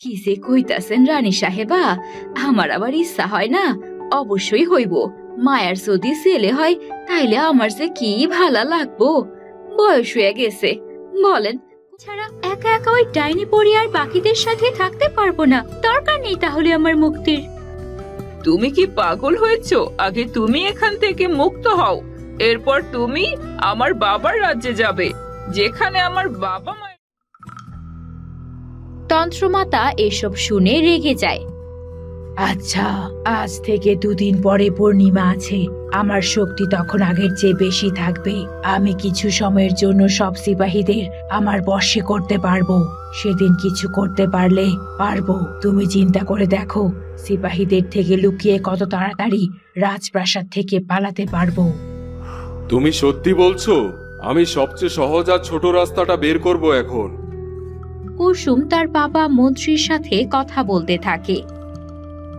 কি যে কইতাছেন রানী সাহেবা? আমার আবার ইচ্ছা হয় না অবশ্যই হইব। মায়ার যদি ছেলে হয় তাইলে আমার যে কি ভালো লাগবো? বয়স হয়ে গেছে। বলেন ছাড়া একা একা ওই ডাইনি পড়ি আর বাকিদের সাথে থাকতে পারব না। দরকার নেই তাহলে আমার মুক্তির। তুমি কি পাগল হয়েছো? আগে তুমি এখান থেকে মুক্ত হও। এরপর তুমি আমার বাবার রাজ্যে যাবে। যেখানে আমার বাবা মা তন্ত্রমাতা এসব শুনে রেগে যায়। আচ্ছা আজ থেকে দুদিন পরে পূর্ণিমা আছে। আমার শক্তি তখন আগের চেয়ে বেশি থাকবে। আমি কিছু সময়ের জন্য সব সিপাহীদের আমার বশে করতে পারব। সেদিন কিছু করতে পারলে পারব। তুমি চিন্তা করে দেখো সিপাহীদের থেকে লুকিয়ে কত তাড়াতাড়ি রাজপ্রাসাদ থেকে পালাতে পারব। তুমি সত্যি বলছো আমি সবচেয়ে সহজ আর ছোট রাস্তাটা বের করব এখন। কুসুম তার বাবা মন্ত্রীর সাথে কথা বলতে থাকে।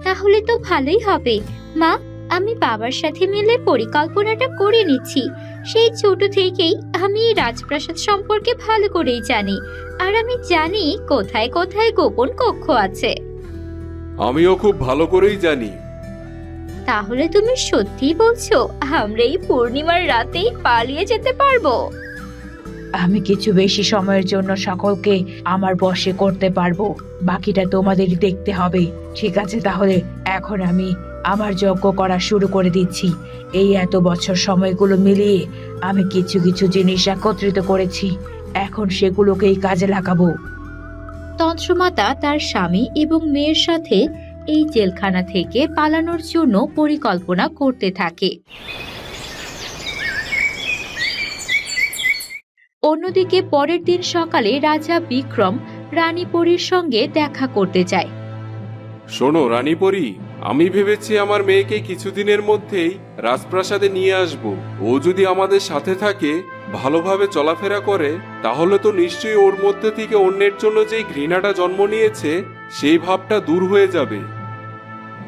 তাহলে তো ভালোই হবে। মা আমি বাবার সাথে মিলে পরিকল্পনাটা করে নিচ্ছি। সেই ছোট থেকেই আমি রাজপ্রাসাদ সম্পর্কে ভালো করেই জানি। আর আমি জানি কোথায় কোথায় গোপন কক্ষ আছে। আমিও খুব ভালো করেই জানি। তাহলে তুমি সত্যিই বলছো আমরা এই পূর্ণিমার রাতেই পালিয়ে যেতে পারব? আমি কিছু বেশি সময়ের জন্য সকলকে আমার বসে করতে পারব। বাকিটা তোমাদের দেখতে হবে। ঠিক আছে, তাহলে এখন আমি আমার যজ্ঞ করা শুরু করে দিচ্ছি। এই এত বছর সময়গুলো মিলিয়ে আমি কিছু কিছু জিনিস একত্রিত করেছি। এখন সেগুলোকেই কাজে লাগাবো। তন্ত্রমাতা তার স্বামী এবং মেয়ের সাথে এই জেলখানা থেকে পালানোর জন্য পরিকল্পনা করতে থাকে। অন্যদিকে পরের দিন সকালে রাজা বিক্রম রানীপরীর সঙ্গে দেখা করতে যায়। শোনো রানীপরি, আমি ভেবেছি আমার মেয়েকে কিছুদিনের মধ্যেই রাজপ্রাসাদে নিয়ে আসব। ও যদি আমাদের সাথে থাকে, ভালোভাবে চলাফেরা করে, তাহলে তো নিশ্চয়ই ওর মধ্যে থেকে অন্যের জন্য যেই ঘৃণাটা জন্ম নিয়েছে, সেই ভাবটা দূর হয়ে যাবে।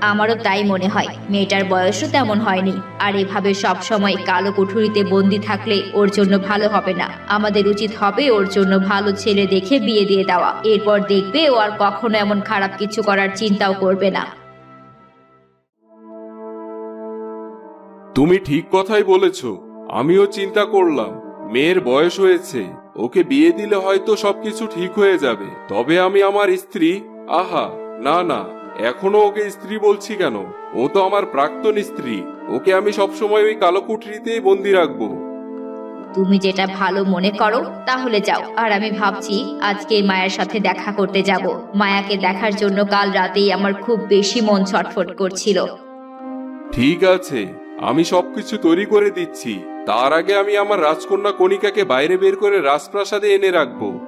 আমারও তাই মনে হয়। মেয়েটার বয়সও তেমন হয়নি। আর এভাবে সব সময় কালো কুঠুরিতে বন্দি থাকলে ওর জন্য ভালো হবে না। আমাদের উচিত হবে ওর জন্য ভালো ছেলে দেখে বিয়ে দিয়ে দেওয়া। এরপর দেখবে ও আর কখনো এমন খারাপ কিছু করার চিন্তাও করবে না। তুমি ঠিক কথাই বলেছ। আমিও চিন্তা করলাম, মেয়ের বয়স হয়েছে, ওকে বিয়ে দিলে হয়তো সবকিছু ঠিক হয়ে যাবে। তবে আমি আমার স্ত্রী, আহা, না না। এখনও ওকে স্ত্রী বলছি কেন? ও তো আমার প্রাক্তন স্ত্রী। ওকে আমি সবসময় ওই কালো কুঠরিতেই বন্দি রাখব। তুমি যেটা ভালো মনে করো তাহলে যাও। আর আমি ভাবছি আজকে মায়ের সাথে দেখা করতে যাব। মায়াকে দেখার জন্য কাল রাতেই আমার খুব বেশি মন ছটফট করছিল। ঠিক আছে আমি সবকিছু তৈরি করে দিচ্ছি। তার আগে আমি আমার রাজকন্যা কণিকাকে বাইরে বের করে রাজপ্রাসাদে এনে রাখব।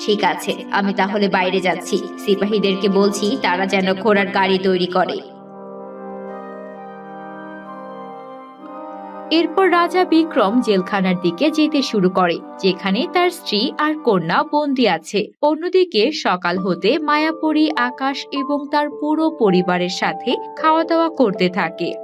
ঠিক আছে, আমি তাহলে বাইরে যাচ্ছি। সিপাহীদেরকে বলছি তারা যেন ঘোড়ার গাড়ি তৈরি করে। এরপর রাজা বিক্রম জেলখানার দিকে যেতে শুরু করে, যেখানে তার স্ত্রী আর কন্যা বন্দি আছে। অন্যদিকে সকাল হতে মায়াপুরী, আকাশ এবং তার পুরো পরিবারের সাথে খাওয়া দাওয়া করতে থাকে।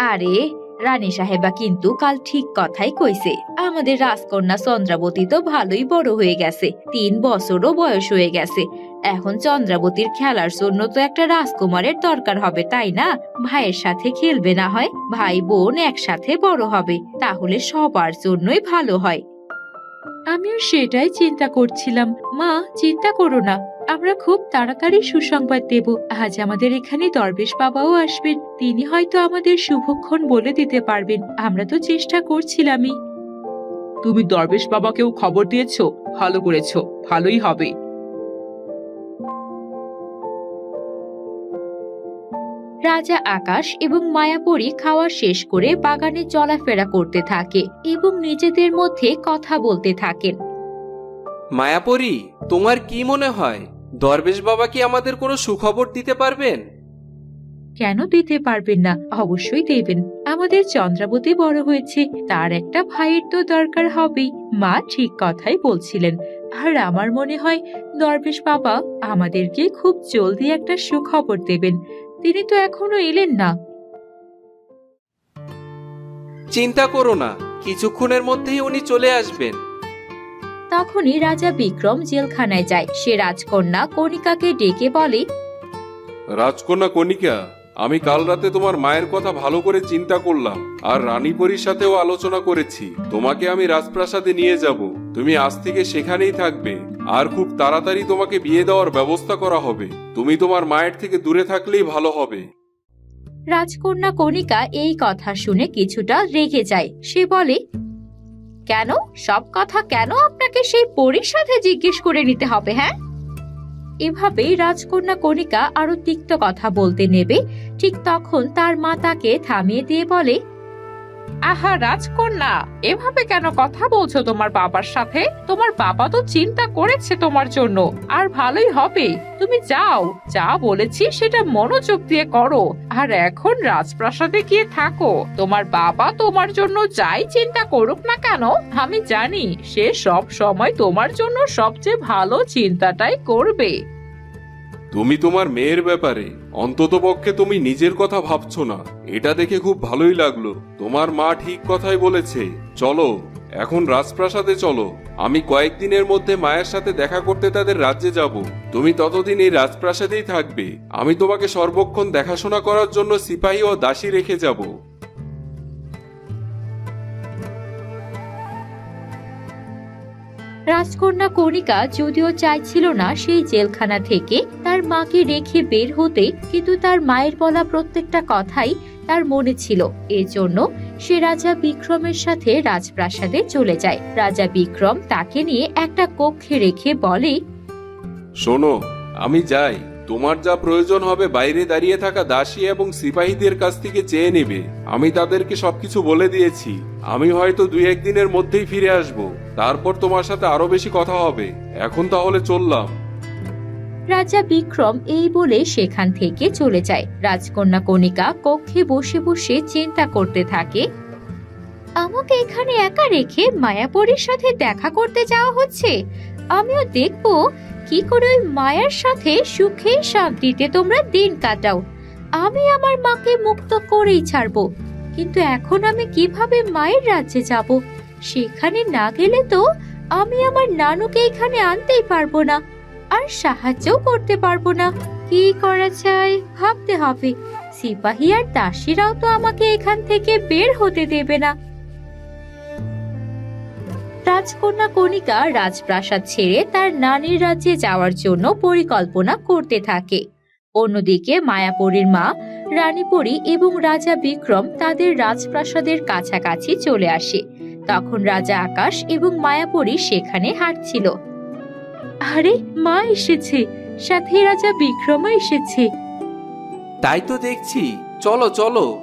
আরে রানী সাহেবা কিন্তু কাল ঠিক কথাই কইছে। আমাদের রাজকন্যা চন্দ্রাবতী তো ভালোই বড় হয়ে গেছে, তিন বছরও বয়স হয়ে গেছে। এখন চন্দ্রাবতীর খেলার জন্য তো একটা রাজকুমারের দরকার হবে, তাই না? ভাইয়ের সাথে খেলবে না হয়, ভাই বোন একসাথে বড় হবে, তাহলে সবার জন্যই ভালো হয়। আমিও সেটাই চিন্তা করছিলাম। মা, চিন্তা করো না। আমরা খুব তাড়াতাড়ি সুসংবাদ দেব। আজ আমাদের এখানে দরবেশ বাবাও আসবেন। তিনি হয়তো আমাদের শুভক্ষণ বলে দিতে পারবেন। আমরা তো চেষ্টা করছিলামই। তুমি দরবেশ বাবাকেও খবর দিয়েছ? ভালো করেছ। ভালোই হবে। রাজা আকাশ এবং মায়াপরী খাওয়া শেষ করে বাগানে চলাফেরা করতে থাকে এবং নিজেদের মধ্যে কথা বলতে থাকেন। মায়াপরি তোমার কি মনে হয়? দরবেশ বাবা কি আমাদের কোনো সুখবর দিতে পারবেন? কেন দিতে পারবেন না? অবশ্যই দেবেন। আমাদের চন্দ্রাবতী বড় হয়েছে তার একটা ভাইয়ের তো দরকার হবেই। মা ঠিক কথাই বলছিলেন। আর আমার মনে হয় দরবেশ বাবা আমাদেরকে খুব জলদি একটা সুখবর দেবেন। তিনি তো এখনও এলেন না। চিন্তা করো না কিছুক্ষণের মধ্যেই উনি চলে আসবেন। তখনই রাজা বিক্রম জেলখানায় যায়। সে রাজকন্যা কণিকাকে ডেকে বলে রাজকন্যা কণিকা আমি কাল রাতে তোমার মায়ের কথা ভালো করে চিন্তা করলাম আর রানীপরির সাথেও আলোচনা করেছি। তোমাকে আমি রাজপ্রাসাদে নিয়ে যাব। তুমি আজ থেকে সেখানেই থাকবে। আর খুব তাড়াতাড়ি তোমাকে বিয়ে দেওয়ার ব্যবস্থা করা হবে। তুমি তোমার মায়ের থেকে দূরে থাকলেই ভালো হবে। রাজকন্যা কণিকা এই কথা শুনে কিছুটা রেগে যায়। সে বলে কেন? সব কথা কেন আপনাকে সেই পরিষদে জিজ্ঞেস করে নিতে হবে হ্যাঁ? এভাবেই রাজকন্যা কণিকা আরও তিক্ত কথা বলতে নেবে। ঠিক তখন তার মা তাকে থামিয়ে দিয়ে বলে আহা, রাজকন্যা, এভাবে কেন কথা বলছো তোমার বাবার সাথে? তোমার বাবা তো চিন্তা করেছে তোমার জন্য, আর ভালোই হবে। তুমি যাও, যা বলেছি সেটা মনোযোগ দিয়ে করো। আর এখন রাজপ্রাসাদে গিয়ে থাকো। তোমার বাবা তোমার জন্য যাই চিন্তা করুক না কেন, আমি জানি সে সব সময় তোমার জন্য সবচেয়ে ভালো চিন্তাটাই করবে। তুমি তোমার মেয়ের ব্যাপারে, অন্তত পক্ষে তুমি নিজের কথা ভাবছ না। এটা দেখে খুব ভালোই লাগল। তোমার মা ঠিক কথাই বলেছে, চলো, এখন রাজপ্রাসাদে চলো। আমি কয়েকদিনের মধ্যে মায়ের সাথে দেখা করতে তাদের রাজ্যে যাব। তুমি ততদিন এই রাজপ্রাসাদেই থাকবে। আমি তোমাকে সর্বক্ষণ দেখাশোনা করার জন্য সিপাহী ও দাসী রেখে যাব। রাজকন্যা কণিকা যদিও চাইছিল না সেই জেলখানা থেকে তার মাকে রেখে বের হতে কিন্তু তার মায়ের বলা প্রত্যেকটা কথাই তার মনে ছিল। এজন্য সে রাজা বিক্রমের সাথে রাজপ্রাসাদে চলে যায়। রাজা বিক্রম তাকে নিয়ে একটা কক্ষে রেখে বলে, শোনো, আমি যাই। তোমার যা প্রয়োজন হবে বাইরে দাঁড়িয়ে থাকা দাসী এবং সিপাহীদের কাছ থেকে চেয়ে নেবে। আমি তাদেরকে সবকিছু বলে দিয়েছি। আমি হয়তো দুই একদিনের মধ্যেই ফিরে আসব। তারপর তোমার সাথে আরও বেশি কথা হবে। এখন তাহলে চললাম। রাজা বিক্রম এই বলে সেখান থেকে চলে যায়। রাজকন্যা কণিকা কক্ষে বসে বসে চিন্তা করতে থাকে, আমাকে এখানে একা রেখে মায়াপরীর সাথে দেখা করতে যাওয়া হচ্ছে? আমিও দেখব কি করে ওই মায়ার সাথে সুখে শান্তিতে তোমরা দিন কাটাও। আমি আমার মাকে মুক্ত করেই ছাড়বো, কিন্তু এখন আমি কীভাবে মায়ের রাজ্যে যাব? সেখানে না গেলে তো আমি আমার নানুকে এখানে আনতেই পারব না। আর সাহায্যও করতে পারব না। কি করা চাই ভাবতে হবে। সিপাহী আর দাসীরাও তো আমাকে এখান থেকে বের হতে দেবে না। রাজকন্যা কণিকা রাজপ্রাসাদ ছেড়ে তার নানির রাজ্যে যাওয়ার জন্য পরিকল্পনা করতে থাকে। অন্যদিকে মায়াপরীর মা, রানীপরী এবং রাজা বিক্রম তাদের রাজপ্রাসাদের কাছাকাছি চলে আসে। তখন রাজা আকাশ এবং মায়াপরী সেখানে হাঁটছিল। আরে, মা এসেছে। সাথে রাজা বিক্রমও এসেছে। তাই তো দেখছি। চলো চলো।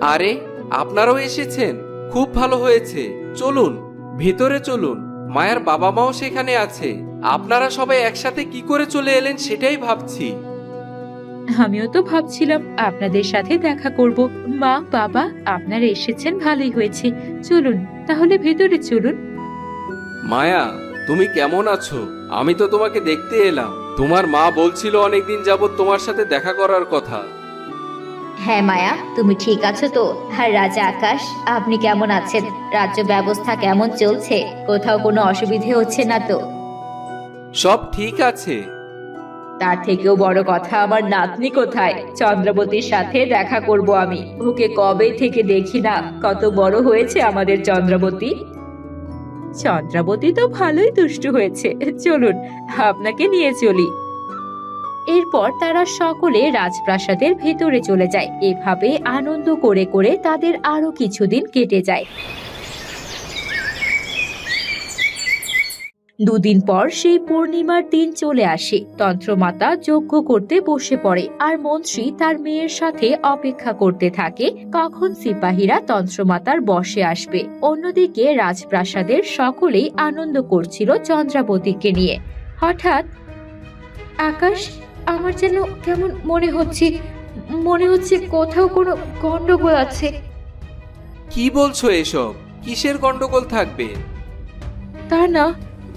আরে, আপনারাও এসেছেন। খুব ভালো হয়েছে। চলুন, ভেতরে চলুন। মায়ের বাবা মাও সেখানে আছে। আপনারা সবাই একসাথে কি করে চলে এলেন সেটাই ভাবছি। আমিও তো ভাবছিলাম আপনাদের সাথে দেখা করব। মা বাবা আপনারা এসেছেন ভালোই হয়েছে। চলুন তাহলে ভেতরে চলুন। মায়া তুমি কেমন আছো? আমি তো তোমাকে দেখতে এলাম। তোমার মা বলছিল অনেকদিন যাবত তোমার সাথে দেখা করার কথা। হ্যাঁ মায়া তুমি ঠিক আছো তো? আর রাজা আকাশ আপনি কেমন আছেন? রাজ্য ব্যবস্থা কেমন চলছে? কোথাও কোনো অসুবিধে হচ্ছে না তো? সব ঠিক আছে। তার থেকেও বড় কথা আমার নাতনি কোথায়? চন্দ্রবতীর সাথে দেখা করব আমি। ওকে কবে থেকে দেখি না? কত বড় হয়েছে আমাদের চন্দ্রবতী? চন্দ্রাবতী তো ভালোই দুষ্টু হয়েছে। চলুন, আপনাকে নিয়ে চলি। এরপর তারা সকলে রাজপ্রাসাদের ভেতরে চলে যায়। এভাবে আনন্দ করে করে তাদের আরও কিছুদিন কেটে যায়। দুদিন পর সেই পূর্ণিমার দিন চলে আসে। তন্ত্রমাতা যজ্ঞ করতে বসে পড়ে আর মন্ত্রী তার মেয়ের সাথে অপেক্ষা করতে থাকে। কখন সিপাহীরা তন্ত্রমাতার বসে আসবে? অন্যদিকে রাজপ্রাসাদের সকলেই আনন্দ করছিল চন্দ্রাবতীকে নিয়ে। হঠাৎ আকাশ আমার যেন কেমন মনে হচ্ছে মনে হচ্ছে কোথাও কোনো গন্ডগোল আছে। কি বলছো এসব? কিসের গন্ডগোল থাকবে? তা না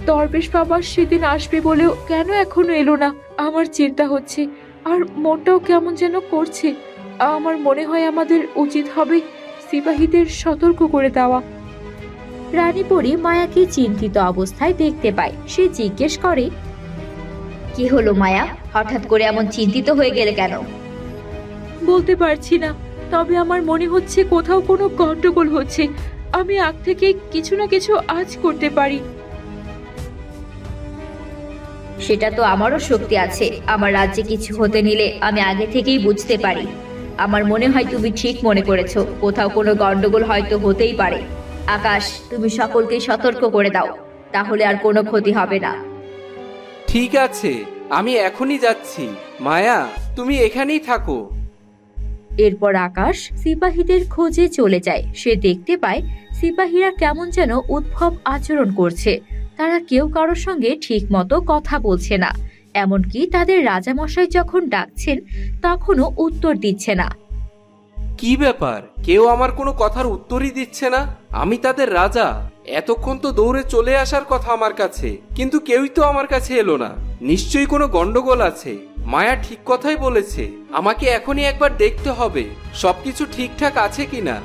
দরবেশ বাবা সেদিন আসবে বলেও কেন এখনও এলো না? আমার চিন্তা হচ্ছে আর মনটাও কেমন যেন করছে। আমার মনে হয় আমাদের উচিত হবে সিপাহীদের সতর্ক করে দেওয়া। রানীপুরী মায়াকে চিন্তিত অবস্থায় দেখতে পায়। সে জিজ্ঞেস করে কি হলো মায়া? হঠাৎ করে এমন চিন্তিত হয়ে গেলে কেন? বলতে পারছি না তবে আমার মনে হচ্ছে কোথাও কোনো গন্ডগোল হচ্ছে। আমি আগ থেকে কিছু না কিছু আজ করতে পারি। সেটা তো আমারও শক্তি আছে। আমার রাজ্যে কিছু হতে নিলে আমি আগে থেকেই বুঝতে পারি। আমার মনে হয় তুমি ঠিক মনে করেছ। কোথাও কোনো গন্ডগোল হয়তো হতেই পারে। আকাশ তুমি সকলকে সতর্ক করে দাও। তাহলে আর কোনো ক্ষতি হবে না। ঠিক আছে আমি এখনই যাচ্ছি। মায়া তুমি এখানেই থাকো। এরপর আকাশ সিপাহীদের খোঁজে চলে যায়। সে দেখতে পায় সিপাহীরা কেমন যেন উদ্ভব আচরণ করছে। তারা কেউ কারোর সঙ্গে ঠিক মতো কথা বলছে না। এমনকি তাদের রাজামশাই যখন ডাকছেন তখনও উত্তর দিচ্ছে না। কি ব্যাপার? কেউ আমার কোনো কথার উত্তরই দিচ্ছে না? আমি তাদের রাজা। এতক্ষণ তো দৌড়ে চলে আসার কথা আমার কাছে। কিন্তু কেউই তো আমার কাছে এলো না। নিশ্চয়ই কোনো গন্ডগোল আছে। মায়া ঠিক কথাই বলেছে। আমাকে এখনই একবার দেখতে হবে। সবকিছু ঠিকঠাক আছে কিনা?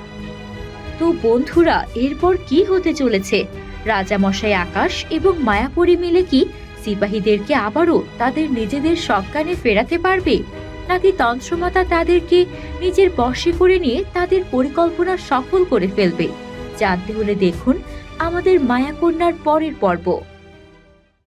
তো বন্ধুরা এরপর কি হতে চলেছে? রাজামশাই আকাশ এবং মায়াপুরী মিলে কি সিপাহীদেরকে আবারও তাদের নিজেদের সজ্ঞানে ফেরাতে পারবে? নাকি তন্ত্রমাতা তাদেরকে নিজের বশে করে নিয়ে তাদের পরিকল্পনা সফল করে ফেলবে? জানতে হলে দেখুন আমাদের মায়াকন্যার পরের পর্ব।